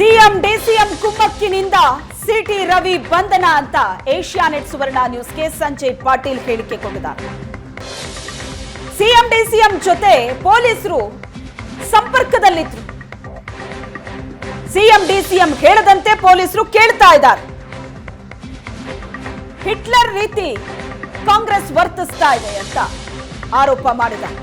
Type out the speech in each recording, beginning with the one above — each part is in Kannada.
ಸಿಎಂ, ಡಿಸಿಎಂ ಕುಮ್ಮಕ್ಕಿನಿಂದ ಸಿಟಿ ರವಿ ಬಂಧನ ಅಂತ ಏಷ್ಯಾನೆಟ್ ಸುವರ್ಣ ನ್ಯೂಸ್ಗೆ ಸಂಜಯ್ ಪಾಟೀಲ್ ಹೇಳಿಕೆ ಕೊಟ್ಟಿದ್ದಾರೆ. ಸಿಎಂ, ಡಿಸಿಎಂ ಜೊತೆ ಪೊಲೀಸರು ಸಂಪರ್ಕದಲ್ಲಿದ್ರು. ಸಿಎಂ, ಡಿಸಿಎಂ ಹೇಳದಂತೆ ಪೊಲೀಸರು ಕೇಳ್ತಾ ಇದ್ದಾರೆ. ಹಿಟ್ಲರ್ ರೀತಿ ಕಾಂಗ್ರೆಸ್ ವರ್ತಿಸ್ತಾ ಇದೆ ಅಂತ ಆರೋಪ ಮಾಡಿದ್ದಾರೆ.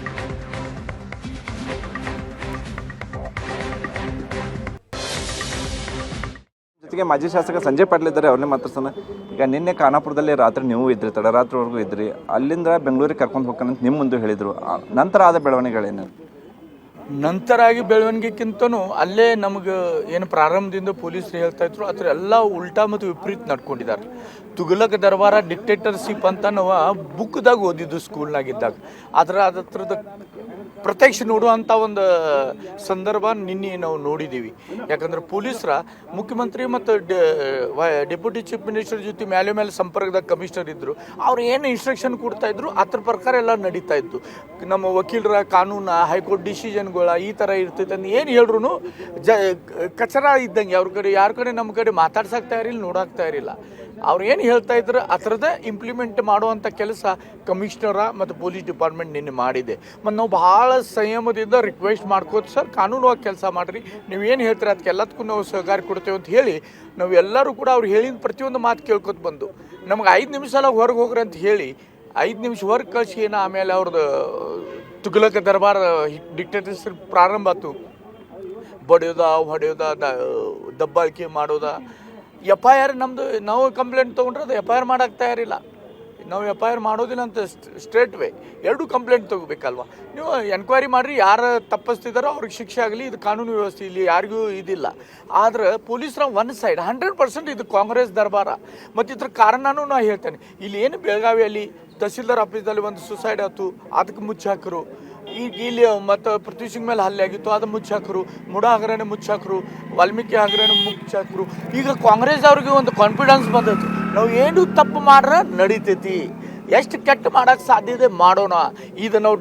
ಜೊತೆಗೆ ಮಾಜಿ ಶಾಸಕ ಸಂಜಯ್ ಪಾಟೀಲ್ ಇದ್ದಾರೆ, ಅವ್ರನ್ನೇ ಮಾತಾಡ್ಸೋಣ. ಈಗ ನಿನ್ನೆ ಖಾನಾಪುರದಲ್ಲಿ ರಾತ್ರಿ ನೀವು ಇದ್ರಿ, ತಡರಾತ್ರಿವರೆಗೂ ಇದ್ರಿ. ಅಲ್ಲಿಂದ ಬೆಂಗಳೂರಿಗೆ ಕರ್ಕೊಂಡು ಹೋಗ್ತಾನಂತ ನಿಮ್ಮ ಮುಂದೆ ಹೇಳಿದ್ರು. ನಂತರ ಆದ ಬೆಳವಣಿಗೆಗಳೇನು? ನಂತರ ಆಗಿ ಬೆಳವಣಿಗೆಕ್ಕಿಂತನೂ ಅಲ್ಲೇ ನಮಗೆ ಏನು ಪ್ರಾರಂಭದಿಂದ ಪೊಲೀಸರು ಹೇಳ್ತಾ ಇದ್ರು ಅದ್ರ ಎಲ್ಲ ಉಲ್ಟಾ ಮತ್ತು ವಿಪರೀತ ನಡ್ಕೊಂಡಿದ್ದಾರೆ. ತುಗಲಕ್ ದರ್ಬಾರ ಡಿಕ್ಟೇಟರ್ಶಿಪ್ ಅಂತ ನಾವು ಬುಕ್ದಾಗ ಓದಿದ್ದು ಸ್ಕೂಲ್ನಾಗಿದ್ದಾಗ ಆದ್ರೆ ಅದರದ ಪ್ರತ್ಯಕ್ಷ ನೋಡುವಂಥ ಒಂದು ಸಂದರ್ಭ ನಿನ್ನೆ ನಾವು ನೋಡಿದ್ದೀವಿ. ಯಾಕಂದ್ರೆ ಪೊಲೀಸರ ಮುಖ್ಯಮಂತ್ರಿ ಮತ್ತು ಡೆಪ್ಯೂಟಿ ಚೀಫ್ ಮಿನಿಸ್ಟರ್ ಜೊತೆ ಮೇಲೆ ಮೇಲೆ ಸಂಪರ್ಕದ ಕಮಿಷನರ್ ಇದ್ದರು ಅವ್ರು ಏನು ಇನ್ಸ್ಟ್ರಕ್ಷನ್ ಕೊಡ್ತಾ ಇದ್ರು, ಅದ್ರ ಪ್ರಕಾರ ಎಲ್ಲ ನಡೀತಾ ಇತ್ತು. ನಮ್ಮ ವಕೀಲರ ಕಾನೂನ, ಹೈಕೋರ್ಟ್ ಡಿಸಿಷನ್ಗಳ ಈ ಥರ ಇರ್ತೈತೆ ಅಂತ ಏನು ಹೇಳ್ರು ಜ ಕಚರ ಇದ್ದಂಗೆ. ಅವ್ರ ಕಡೆ, ಯಾರ ಕಡೆ, ನಮ್ಮ ಕಡೆ ಮಾತಾಡ್ಸಾಕ್ತಾ ಇರಲಿಲ್ಲ, ನೋಡಾಕ್ತಾ ತಯಾರಿಲ್ಲ ಅವ್ರು ಏನು ಹೇಳ್ತಾ ಇದ್ರು ಆ ಇಂಪ್ಲಿಮೆಂಟ್ ಮಾಡುವಂಥ ಕೆಲಸ ಕಮಿಷನರ ಮತ್ತು ಪೊಲೀಸ್ ಡಿಪಾರ್ಟ್ಮೆಂಟ್ ನಿನ್ನೆ ಮಾಡಿದೆ. ಮತ್ತು ನಾವು ಭಾಳ ಸಂಯಮದಿಂದ ರಿಕ್ವೆಸ್ಟ್ ಮಾಡ್ಕೋತ, ಸರ್, ಕಾನೂನುವಾಗಿ ಕೆಲಸ ಮಾಡಿರಿ, ನೀವು ಏನು ಹೇಳ್ತೀರ ಅದಕ್ಕೆ ಎಲ್ಲದಕ್ಕೂ ನಾವು ಸಹಕಾರ ಕೊಡ್ತೇವೆ ಅಂತ ಹೇಳಿ, ನಾವು ಎಲ್ಲರೂ ಕೂಡ ಅವ್ರು ಹೇಳಿದ ಪ್ರತಿಯೊಂದು ಮಾತು ಕೇಳ್ಕೊತ ಬಂದು. ನಮ್ಗೆ ಐದು ನಿಮಿಷ ಎಲ್ಲ ಹೊರಗೆ ಹೋಗ್ರಿ ಅಂತ ಹೇಳಿ, ಐದು ನಿಮಿಷ ಹೊರಗೆ ಕಳಿಸಿ ಏನೋ ಆಮೇಲೆ ಅವ್ರದ್ದು ತುಗಲಕ ದರ್ಬಾರ್ ಡಿಕ್ಟೇಟರ್ಸ್ ಪ್ರಾರಂಭ ಆಯ್ತು ಬಡಿಯೋದ, ಹೊಡೆಯೋದ ದಬ್ಬಾಳಿಕೆ ಮಾಡೋದ ಎಫ್ ಐ ಆರ್ ನಮ್ಮದು ನಾವು ಕಂಪ್ಲೇಂಟ್ ತೊಗೊಂಡ್ರೆ ಅದು ಎಫ್ ಐ ಆರ್ ಮಾಡೋಕ್ಕೆ ತಯಾರಿಲ್ಲ. ನಾವು ಎಫ್ ಐ ಆರ್ ಮಾಡೋದಿಲ್ಲ ಅಂತ ಸ್ಟ್ರೇಟ್ ವೇ ಎರಡು ಕಂಪ್ಲೇಂಟ್ ತೊಗೋಬೇಕಲ್ವ? ನೀವು ಎನ್ಕ್ವೈರಿ ಮಾಡಿರಿ, ಯಾರು ತಪ್ಪಿಸ್ತಿದ್ದಾರೋ ಅವ್ರಿಗೆ ಶಿಕ್ಷೆ ಆಗಲಿ, ಇದು ಕಾನೂನು ವ್ಯವಸ್ಥೆ ಇಲ್ಲಿ ಯಾರಿಗೂ ಇದಿಲ್ಲ. ಆದ್ರೆ ಪೊಲೀಸರ ಒನ್ ಸೈಡ್ ಹಂಡ್ರೆಡ್ ಪರ್ಸೆಂಟ್ ಇದು ಕಾಂಗ್ರೆಸ್ ದರ್ಬಾರ. ಮತ್ತು ಇದ್ರ ಕಾರಣನೂ ನಾ ಹೇಳ್ತೇನೆ. ಇಲ್ಲಿ ಏನು ಬೆಳಗಾವಿಯಲ್ಲಿ ತಹಸೀಲ್ದಾರ್ ಆಫೀಸ್ದಲ್ಲಿ ಒಂದು ಸುಸೈಡ್ ಆಯ್ತು, ಅದಕ್ಕೆ ಮುಚ್ಚಾಕರು ಈಗ ಇಲ್ಲಿ ಮತ್ತು ಪೃಥ್ವಿ ಸಿಂಗ್ ಮೇಲೆ ಹಲ್ಲೆ ಆಗಿತ್ತು. ಅದು ಮುಚ್ಚಾಕರು, ಮುಡ ಹಗರಣ ಮುಚ್ಚಾಕರು, ವಾಲ್ಮೀಕಿ ಹಗರಣ ಮುಚ್ಚಾಕರು. ಈಗ ಕಾಂಗ್ರೆಸ್ ಅವ್ರಿಗೆ ಒಂದು ಕಾನ್ಫಿಡೆನ್ಸ್ ಬಂದೈತಿ. ನಾವು ಏನು ತಪ್ಪು ಮಾಡ್ರೆ ನಡೀತೈತಿ. ಎಷ್ಟು ಕೆಟ್ಟ ಮಾಡಕ್ಕೆ ಸಾಧ್ಯ ಇದೆ ಮಾಡೋಣ. ಇದು ನಾವು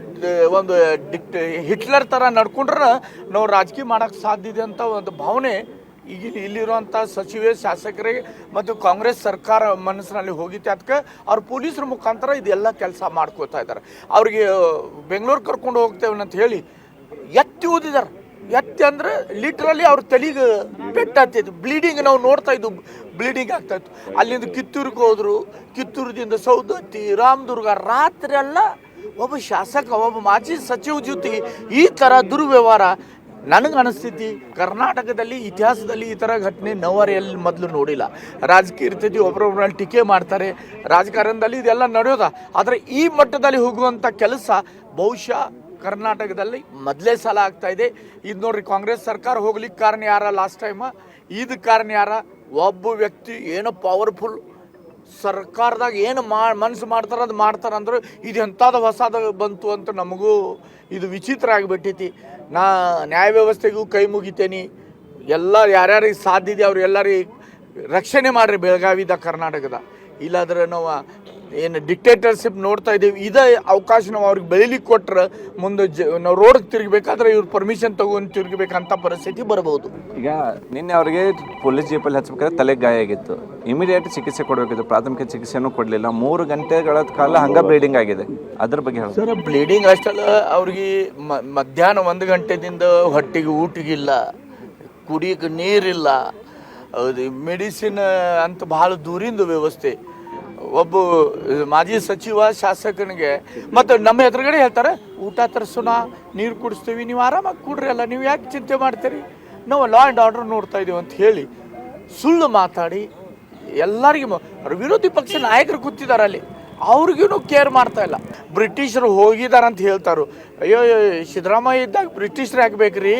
ಒಂದು ಡಿಕ್ಟ್ ಹಿಟ್ಲರ್ ಥರ ನಡ್ಕೊಂಡ್ರೆ ನಾವು ರಾಜಕೀಯ ಮಾಡಕ್ಕೆ ಸಾಧ್ಯ ಇದೆ ಅಂತ ಒಂದು ಭಾವನೆ ಈಗ ಇಲ್ಲಿ- ಇಲ್ಲಿರುವಂಥ ಸಚಿವೆ ಶಾಸಕರಿಗೆ ಮತ್ತು ಕಾಂಗ್ರೆಸ್ ಸರ್ಕಾರ ಮನಸ್ಸಿನಲ್ಲಿ ಹೋಗಿತ್ತು. ಅದಕ್ಕೆ ಅವ್ರ ಪೊಲೀಸರ ಮುಖಾಂತರ ಇದೆಲ್ಲ ಕೆಲಸ ಮಾಡ್ಕೋತಾ ಇದ್ದಾರೆ. ಅವ್ರಿಗೆ ಬೆಂಗಳೂರು ಕರ್ಕೊಂಡು ಹೋಗ್ತೇವೆ ಅಂತ ಹೇಳಿ ಎತ್ತಿ ಓದಿದ್ದಾರೆ ಎತ್ತಿ ಅಂದ್ರೆ ಲಿಟ್ರಲಿ ಅವ್ರ ತಲೆಗೆ ಪೆಟ್ಟಾಗ್ತಿತ್ತು ಬ್ಲೀಡಿಂಗ್ ನಾವು ನೋಡ್ತಾ ಇದ್ದು ಬ್ಲೀಡಿಂಗ್ ಆಗ್ತಾ ಇತ್ತು. ಅಲ್ಲಿಂದ ಕಿತ್ತೂರಿಗೆ ಹೋದ್ರು. ಕಿತ್ತೂರದಿಂದ ಸೌದತ್ತಿ, ರಾಮದುರ್ಗ ರಾತ್ರಿ ಎಲ್ಲ ಒಬ್ಬ ಶಾಸಕ, ಒಬ್ಬ ಮಾಜಿ ಸಚಿವ ಜೊತೆ ಈ ಥರ ದುರ್ವ್ಯವಹಾರ ನನಗೆ ಅನಿಸ್ತೈತಿ ಕರ್ನಾಟಕದಲ್ಲಿ ಇತಿಹಾಸದಲ್ಲಿ ಈ ಥರ ಘಟನೆ ನವರ್ ಎಲ್ಲಿ ಮೊದಲು ನೋಡಿಲ್ಲ. ರಾಜಕೀಯ ಇರ್ತೈತಿ ಒಬ್ಬರೊಬ್ಬರಲ್ಲಿ ಟೀಕೆ ಮಾಡ್ತಾರೆ, ರಾಜಕಾರಣದಲ್ಲಿ ಇದೆಲ್ಲ ನಡೆಯೋದ. ಆದರೆ ಈ ಮಟ್ಟದಲ್ಲಿ ಹೋಗುವಂಥ ಕೆಲಸ ಬಹುಶಃ ಕರ್ನಾಟಕದಲ್ಲಿ ಮೊದಲೇ ಸಲ ಆಗ್ತಾ ಇದೆ. ಇದು ನೋಡ್ರಿ, ಕಾಂಗ್ರೆಸ್ ಸರ್ಕಾರ ಹೋಗ್ಲಿಕ್ಕೆ ಕಾರಣ ಯಾರ? ಲಾಸ್ಟ್ ಟೈಮ ಇದು ಕಾರಣ ಯಾರ? ಒಬ್ಬ ವ್ಯಕ್ತಿ ಏನೋ ಪವರ್ಫುಲ್ ಸರ್ಕಾರದಾಗ ಏನು ಮಾ ಮನಸ್ಸು ಮಾಡ್ತಾರೆ ಅದು ಮಾಡ್ತಾರೆ ಅಂದ್ರೆ ಇದು ಎಂಥದ್ದು ಹೊಸದ ಬಂತು ಅಂತ ನಮಗೂ ಇದು ವಿಚಿತ್ರ ಆಗಿಬಿಟ್ಟೈತಿ. ನಾ ನ್ಯಾಯ ವ್ಯವಸ್ಥೆಗೂ ಕೈ ಮುಗಿತೇನೆ. ಎಲ್ಲ ಯಾರ್ಯಾರಿಗೆ ಸಾಧ್ಯ ಇದೆ ಅವ್ರು ಎಲ್ಲರಿಗೆ ರಕ್ಷಣೆ ಮಾಡಿರಿ ಬೆಳಗಾವಿದ ಕರ್ನಾಟಕದ. ಇಲ್ಲಾದ್ರೆ ನಾವು ಏನು ಡಿಕ್ಟೇಟರ್ಶಿಪ್ ನೋಡ್ತಾ ಇದ್ದೀವಿ. ಇದೇ ಅವಕಾಶ ನಾವು ಅವ್ರಿಗೆ ಬೆಳಿಲಿಕ್ಕೆ ಕೊಟ್ಟರೆ ಮುಂದೆ ಜ ನಾವು ರೋಡ್ಗೆ ತಿರುಗಬೇಕಾದ್ರೆ ಇವ್ರು ಪರ್ಮಿಷನ್ ತಗೊಂಡು ತಿರುಗಬೇಕಂತ ಪರಿಸ್ಥಿತಿ ಬರ್ಬೋದು ಈಗ ನಿನ್ನೆ ಅವರಿಗೆ ಪೊಲೀಸ್ ಜೀಪಲ್ಲಿ ಹಚ್ಚಬೇಕಾದ್ರೆ ತಲೆಗೆ ಗಾಯ ಆಗಿತ್ತು. ಇಮಿಡಿಯೇಟ್ ಚಿಕಿತ್ಸೆ ಕೊಡಬೇಕಿತ್ತು. ಪ್ರಾಥಮಿಕ ಚಿಕಿತ್ಸೆನೂ ಕೊಡಲಿಲ್ಲ. ಮೂರು ಗಂಟೆಗಳ ಕಾಲ ಹಂಗೆ ಬ್ಲೀಡಿಂಗ್ ಆಗಿದೆ. ಅದ್ರ ಬಗ್ಗೆ ಹೇಳಿ. ಸರ್ ಬ್ಲೀಡಿಂಗ್ ಅಷ್ಟಲ್ಲ ಅವ್ರಿಗೆ ಮಧ್ಯಾಹ್ನ ಒಂದು ಗಂಟೆದಿಂದ ಹೊಟ್ಟೆಗೆ ಊಟಗಿಲ್ಲ. ಕುಡಿಯಕ್ಕೆ ನೀರಿಲ್ಲ. ಮೆಡಿಸಿನ್ ಅಂತ ಭಾಳ ದೂರಿಂದು ವ್ಯವಸ್ಥೆ. ಒಬ್ಬ ಮಾಜಿ ಸಚಿವ ಶಾಸಕನಿಗೆ ಮತ್ತು ನಮ್ಮ ಎದುರುಗಡೆ ಹೇಳ್ತಾರೆ ಊಟ ತರಿಸೋಣ ನೀರು ಕುಡಿಸ್ತೀವಿ ನೀವು ಆರಾಮಾಗಿ ಕುಡ್ರಿ ಅಲ್ಲ ನೀವು ಯಾಕೆ ಚಿಂತೆ ಮಾಡ್ತೀರಿ? ನಾವು ಲಾ ಆ್ಯಂಡ್ ಆರ್ಡರ್ ನೋಡ್ತಾ ಇದೀವಿ ಅಂತ ಹೇಳಿ ಸುಳ್ಳು ಮಾತಾಡಿ ಎಲ್ಲರಿಗೂ ವಿರೋಧಿ ಪಕ್ಷ ನಾಯಕರು ಕೂತಿದ್ದಾರೆ ಅಲ್ಲಿ. ಅವ್ರಿಗೂ ಕೇರ್ ಮಾಡ್ತಾ ಇಲ್ಲ. ಬ್ರಿಟಿಷರು ಹೋಗಿದಾರಂತ ಹೇಳ್ತಾರು. ಅಯ್ಯೋ, ಸಿದ್ದರಾಮಯ್ಯ ಇದ್ದಾಗ ಬ್ರಿಟಿಷರು ಹಾಕ್ಬೇಕ್ರಿ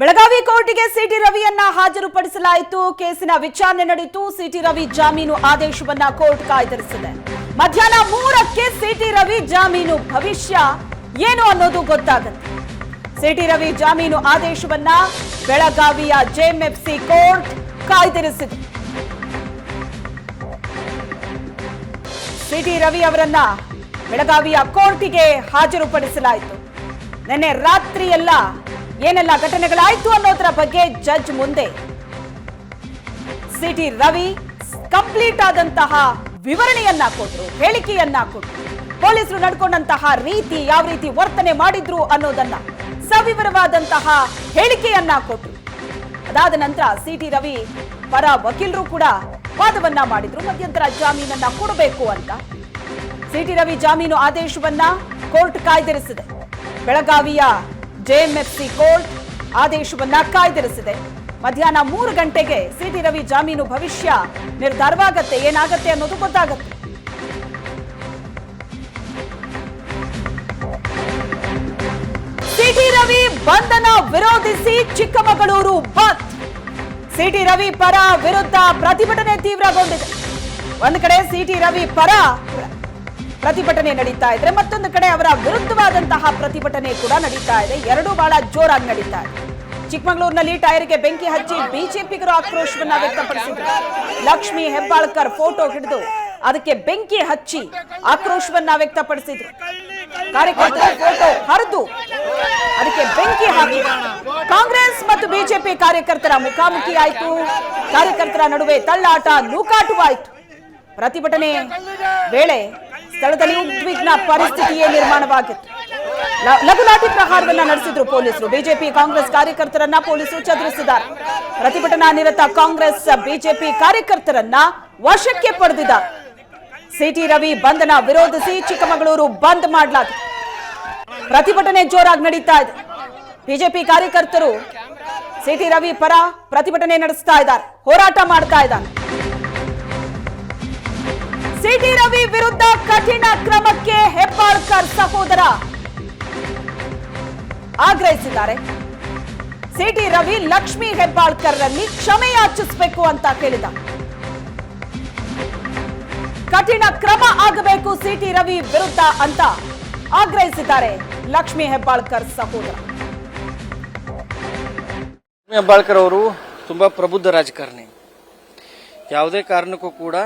ಬೆಳಗಾವಿ ಕೋರ್ಟಿಗೆ ಸಿಟಿ ರವಿಯನ್ನ ಹಾಜರುಪಡಿಸಲಾಯಿತು. ಕೇಸಿನ ವಿಚಾರಣೆ ನಡೆಯಿತು ಸಿಟಿ ರವಿ ಜಾಮೀನು ಆದೇಶವನ್ನ ಕೋರ್ಟ್ ಕಾಯ್ದಿರಿಸಿದೆ. ಮಧ್ಯಾಹ್ನ ಮೂರಕ್ಕೆ ಸಿಟಿ ರವಿ ಜಾಮೀನು ಭವಿಷ್ಯ ಏನು ಅನ್ನೋದು ಗೊತ್ತಾಗುತ್ತೆ. ಸಿಟಿ ರವಿ ಜಾಮೀನು ಆದೇಶವನ್ನ ಬೆಳಗಾವಿಯ ಜೆಎಂಎಫ್ಸಿ ಕೋರ್ಟ್ ಕಾಯ್ದಿರಿಸಿದೆ. ಸಿಟಿ ರವಿ ಅವರನ್ನ ಬೆಳಗಾವಿಯ ಕೋರ್ಟಿಗೆ ಹಾಜರುಪಡಿಸಲಾಯಿತು. ನಿನ್ನೆ ರಾತ್ರಿ ಎಲ್ಲ ಏನೆಲ್ಲ ಘಟನೆಗಳಾಯ್ತು ಅನ್ನೋದರ ಬಗ್ಗೆ ಜಡ್ಜ್ ಮುಂದೆ. ಸಿಟಿ ರವಿ ಕಂಪ್ಲೀಟ್ ಆದಂತಹ ವಿವರಣೆಯನ್ನ ಕೊಟ್ರು, ಹೇಳಿಕೆಯನ್ನ ಕೊಟ್ರು. ಪೊಲೀಸರು ನಡ್ಕೊಂಡಂತಹ ರೀತಿ ಯಾವ ರೀತಿ ವರ್ತನೆ ಮಾಡಿದ್ರು ಅನ್ನೋದನ್ನ ಸವಿವರವಾದಂತಹ ಹೇಳಿಕೆಯನ್ನ ಕೊಟ್ರು. ಅದಾದ ನಂತರ ಸಿಟಿ ರವಿ ಪರ ವಕೀಲರು ಕೂಡ ವಾದವನ್ನ ಮಾಡಿದ್ರು, ಮಧ್ಯಂತರ ಜಾಮೀನನ್ನ ಕೊಡಬೇಕು ಅಂತ. ಸಿಟಿ ರವಿ ಜಾಮೀನು ಆದೇಶವನ್ನ ಕೋರ್ಟ್ ಕಾಯ್ದಿರಿಸಿದೆ. ಬೆಳಗಾವಿಯ ಜೆಎಂಎಫ್ಸಿ ಕೋರ್ಟ್ ಆದೇಶವನ್ನ ಕಾಯ್ದಿರಿಸಿದೆ. ಮಧ್ಯಾಹ್ನ ಮೂರು ಗಂಟೆಗೆ ಸಿಟಿ ರವಿ ಜಾಮೀನು ಭವಿಷ್ಯ ನಿರ್ಧಾರವಾಗತ್ತೆ, ಏನಾಗತ್ತೆ ಅನ್ನೋದು ಗೊತ್ತಾಗತ್ತೆ. ಸಿಟಿ ರವಿ ಬಂಧನ ವಿರೋಧಿಸಿ ಚಿಕ್ಕಮಗಳೂರು ಬಂದ್. ಸಿಟಿ ರವಿ ಪರ ವಿರುದ್ಧ ಪ್ರತಿಭಟನೆ ತೀವ್ರಗೊಂಡಿದೆ. ಒಂದು ಕಡೆ ಸಿಟಿ ರವಿ ಪರ ಪ್ರತಿಭಟನೆ ನಡೀತಾ ಇದ್ರೆ ಮತ್ತೊಂದು ಕಡೆ ಅವರ ವಿರುದ್ಧವಾದಂತಹ ಪ್ರತಿಭಟನೆ ಕೂಡ ನಡೀತಾ ಇದೆ. ಎರಡೂ ಬಹಳ ಜೋರಾಗಿ ನಡೀತಾ ಇದೆ. ಚಿಕ್ಕಮಗಳೂರಿನಲ್ಲಿ ಟೈರ್ಗೆ ಬೆಂಕಿ ಹಚ್ಚಿ ಬಿಜೆಪಿಗರು ಆಕ್ರೋಶವನ್ನ ವ್ಯಕ್ತಪಡಿಸಿದ್ರು. ಲಕ್ಷ್ಮಿ ಹೆಬ್ಬಾಳ್ಕರ್ ಫೋಟೋ ಹಿಡಿದು ಅದಕ್ಕೆ ಬೆಂಕಿ ಹಚ್ಚಿ ಆಕ್ರೋಶವನ್ನ ವ್ಯಕ್ತಪಡಿಸಿದ್ರು. ಕಾರ್ಯಕರ್ತರ ಫೋಟೋ ಹರಿದು ಅದಕ್ಕೆ ಬೆಂಕಿ ಹಾಕಿ. ಕಾಂಗ್ರೆಸ್ ಮತ್ತು ಬಿಜೆಪಿ ಕಾರ್ಯಕರ್ತರ ಮುಖಾಮುಖಿ ಆಯ್ತು. ಕಾರ್ಯಕರ್ತರ ನಡುವೆ ತಳ್ಳಾಟ ನೂಕಾಟವಾಯಿತು ಪ್ರತಿಭಟನೆ ವೇಳೆ ಸ್ಥಳದಲ್ಲಿ ಉದ್ವಿಗ್ನ ಪರಿಸ್ಥಿತಿಯೇ ನಿರ್ಮಾಣವಾಗಿತ್ತು. ಲಘುಲಾಠಿ ಪ್ರಹಾರವನ್ನ ನಡೆಸಿದ್ರು ಪೊಲೀಸರು. ಬಿಜೆಪಿ ಕಾಂಗ್ರೆಸ್ ಕಾರ್ಯಕರ್ತರನ್ನ ಪೊಲೀಸರು ಚದುರಿಸಿದ್ದಾರೆ. ಪ್ರತಿಭಟನಾ ನಿರತ ಕಾಂಗ್ರೆಸ್ ಬಿಜೆಪಿ ಕಾರ್ಯಕರ್ತರನ್ನ ವಶಕ್ಕೆ ಪಡೆದಿದ್ದಾರೆ. ಸಿಟಿ ರವಿ ಬಂಧನ ವಿರೋಧಿಸಿ ಚಿಕ್ಕಮಗಳೂರು ಬಂದ್ ಮಾಡಲಾಗಿದೆ. ಪ್ರತಿಭಟನೆ ಜೋರಾಗಿ ನಡೀತಾ ಇದೆ. ಬಿಜೆಪಿ ಕಾರ್ಯಕರ್ತರು ಸಿಟಿ ರವಿ ಪರ ಪ್ರತಿಭಟನೆ ನಡೆಸ್ತಾ ಇದ್ದಾರೆ. ಹೋರಾಟ ಮಾಡ್ತಾ ಇದ್ದಾರೆ. ಸಿಟಿ ರವಿ ವಿರುದ್ಧ ಕಠಿಣ ಕ್ರಮಕ್ಕೆ ಹೆಬ್ಬಾಳ್ಕರ್ ಸಹೋದರ ಆಗ್ರಹಿಸಿದ್ದಾರೆ. ಸಿಟಿ ರವಿ ಲಕ್ಷ್ಮಿ ಹೆಬ್ಬಾಳ್ಕರ್ರಲ್ಲಿ ಕ್ಷಮೆ ಯಾಚಿಸಬೇಕು ಅಂತ ಕೇಳಿದ. ಕಠಿಣ ಕ್ರಮ ಆಗಬೇಕು ಸಿಟಿ ರವಿ ವಿರುದ್ಧ ಅಂತ ಆಗ್ರಹಿಸಿದ್ದಾರೆ ಲಕ್ಷ್ಮಿ ಹೆಬ್ಬಾಳ್ಕರ್ ಸಹೋದರ. ಹೆಬ್ಬಾಳ್ಕರ್ ಅವರು ತುಂಬಾ ಪ್ರಬುದ್ಧ ರಾಜಕಾರಣಿ. ಯಾವುದೇ ಕಾರಣಕ್ಕೂ ಕೂಡ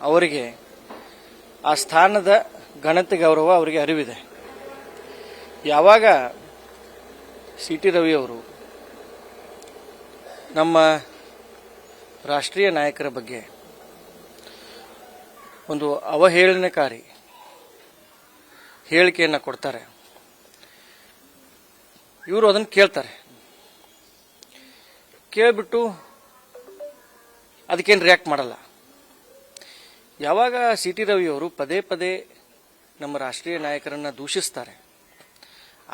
ಅವರಿಗೆ ಆ ಸ್ಥಾನದ ಘನತೆ ಗೌರವ ಅವರಿಗೆ ಅರಿವಿದೆ. ಯಾವಾಗ ಸಿ ಟಿ ರವಿ ಅವರು ನಮ್ಮ ರಾಷ್ಟ್ರೀಯ ನಾಯಕರ ಬಗ್ಗೆ ಒಂದು ಅವಹೇಳನಕಾರಿ ಹೇಳಿಕೆಯನ್ನು ಕೊಡ್ತಾರೆ, ಇವರು ಅದನ್ನು ಕೇಳ್ತಾರೆ. ಕೇಳಿಬಿಟ್ಟು ಅದಕ್ಕೇನು ರಿಯಾಕ್ಟ್ ಮಾಡಲ್ಲ. ಯಾವಾಗ ಸಿ ಟಿ ರವಿಯವರು ಪದೇ ಪದೇ ನಮ್ಮ ರಾಷ್ಟ್ರೀಯ ನಾಯಕರನ್ನು ದೂಷಿಸ್ತಾರೆ,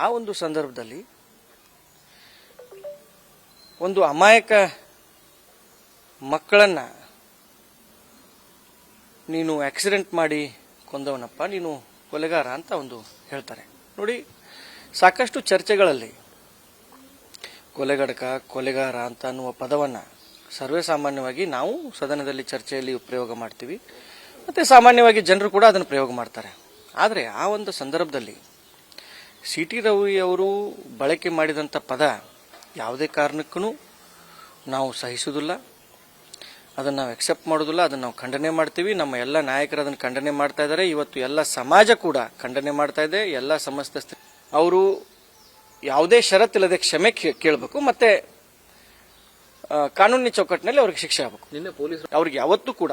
ಆ ಒಂದು ಸಂದರ್ಭದಲ್ಲಿ ಒಂದು ಅಮಾಯಕ ಮಕ್ಕಳನ್ನ ನೀನು ಆಕ್ಸಿಡೆಂಟ್ ಮಾಡಿ ಕೊಂದವನಪ್ಪ, ನೀನು ಕೊಲೆಗಾರ ಅಂತ ಒಂದು ಹೇಳ್ತಾರೆ. ನೋಡಿ, ಸಾಕಷ್ಟು ಚರ್ಚೆಗಳಲ್ಲಿ ಕೊಲೆಗಡಕ, ಕೊಲೆಗಾರ ಅಂತ ಅನ್ನುವ ಪದವನ್ನು ಸರ್ವೇ ಸಾಮಾನ್ಯವಾಗಿ ನಾವು ಸದನದಲ್ಲಿ ಚರ್ಚೆಯಲ್ಲಿ ಉಪಯೋಗ ಮಾಡ್ತೀವಿ. ಮತ್ತು ಸಾಮಾನ್ಯವಾಗಿ ಜನರು ಕೂಡ ಅದನ್ನು ಪ್ರಯೋಗ ಮಾಡ್ತಾರೆ. ಆದರೆ ಆ ಒಂದು ಸಂದರ್ಭದಲ್ಲಿ ಸಿ ಟಿ ರವಿಯವರು ಬಳಕೆ ಮಾಡಿದಂಥ ಪದ ಯಾವುದೇ ಕಾರಣಕ್ಕೂ ನಾವು ಸಹಿಸುವುದಿಲ್ಲ. ಅದನ್ನು ನಾವು ಎಕ್ಸೆಪ್ಟ್ ಮಾಡೋದಿಲ್ಲ ಅದನ್ನು ನಾವು ಖಂಡನೆ ಮಾಡ್ತೀವಿ. ನಮ್ಮ ಎಲ್ಲ ನಾಯಕರು ಅದನ್ನು ಖಂಡನೆ ಮಾಡ್ತಾ ಇದ್ದಾರೆ. ಇವತ್ತು ಎಲ್ಲ ಸಮಾಜ ಕೂಡ ಖಂಡನೆ ಮಾಡ್ತಾ ಇದೆ. ಎಲ್ಲ ಸಮಸ್ತ ಅವರು ಯಾವುದೇ ಷರತ್ತಿಲ್ಲದೆ ಕ್ಷಮೆ ಕೇಳಬೇಕು. ಮತ್ತೆ ಕಾನೂನಿನ ಚೌಕಟ್ಟಿನಲ್ಲಿ ಅವ್ರಿಗೆ ಶಿಕ್ಷೆ ಆಗಬೇಕು. ನಿನ್ನೆ ಪೊಲೀಸರು ಅವ್ರಿಗೆ ಯಾವತ್ತೂ ಕೂಡ